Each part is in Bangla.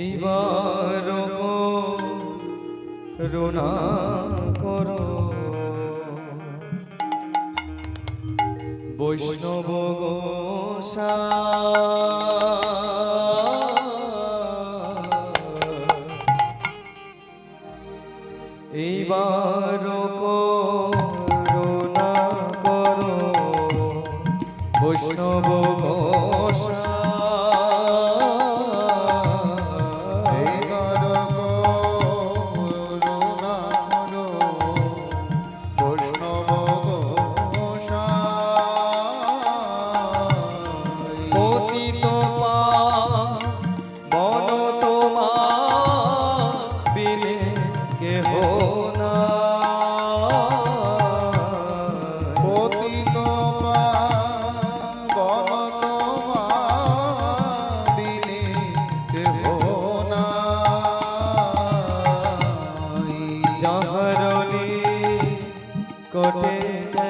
এইবার রুণা করো। বৈষ্ণব গোসা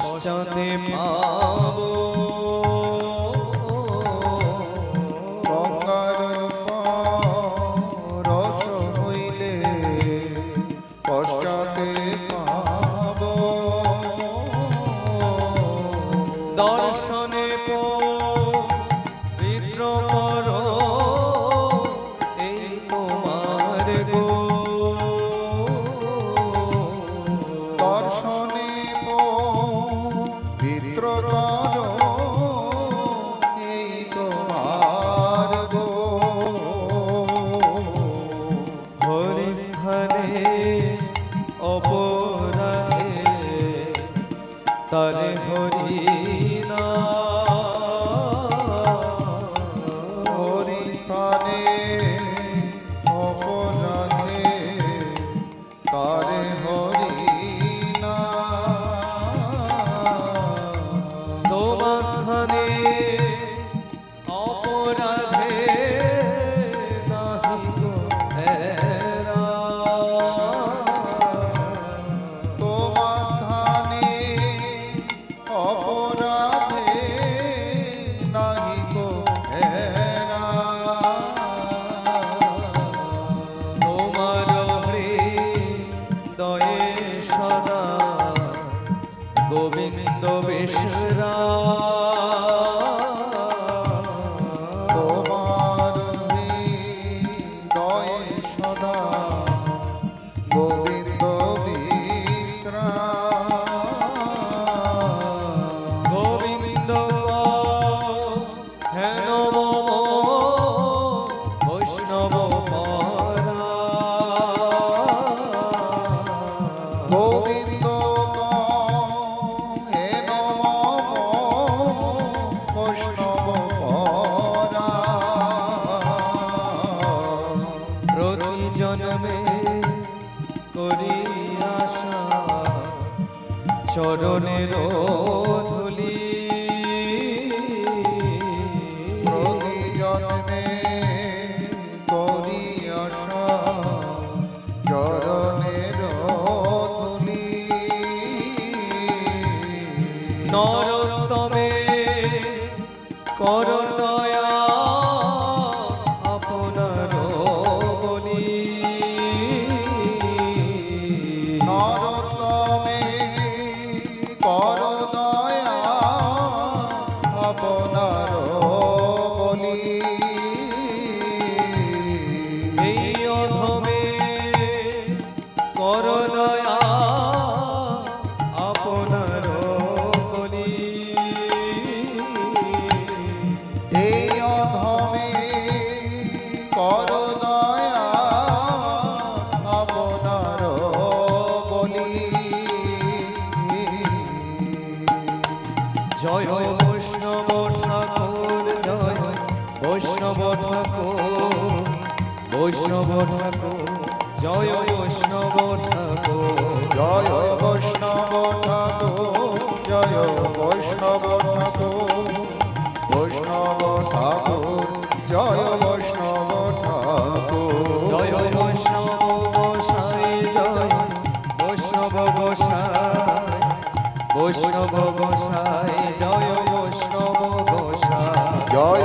পশ্চাতে পাবো। তারে হর গোবিন্দ বিষ্ণু চরণের জয় বৈষ্ণব ঠাকুর জয় বৈষ্ণব ঠাকুর বৈষ্ণব ঠাকুর জয় বৈষ্ণব ঠাকুর জয় বৈষ্ণব ঠাকুর জয় বৈষ্ণব ঠাকুর বৈষ্ণব ঠাকুর জয় বৈষ্ণব ঠাকুর জয় বৈষ্ণব গোসাই জয় বৈষ্ণব গোসাই বৈষ্ণব গোসাই জয় বৈষ্ণব ঘোষা। জয়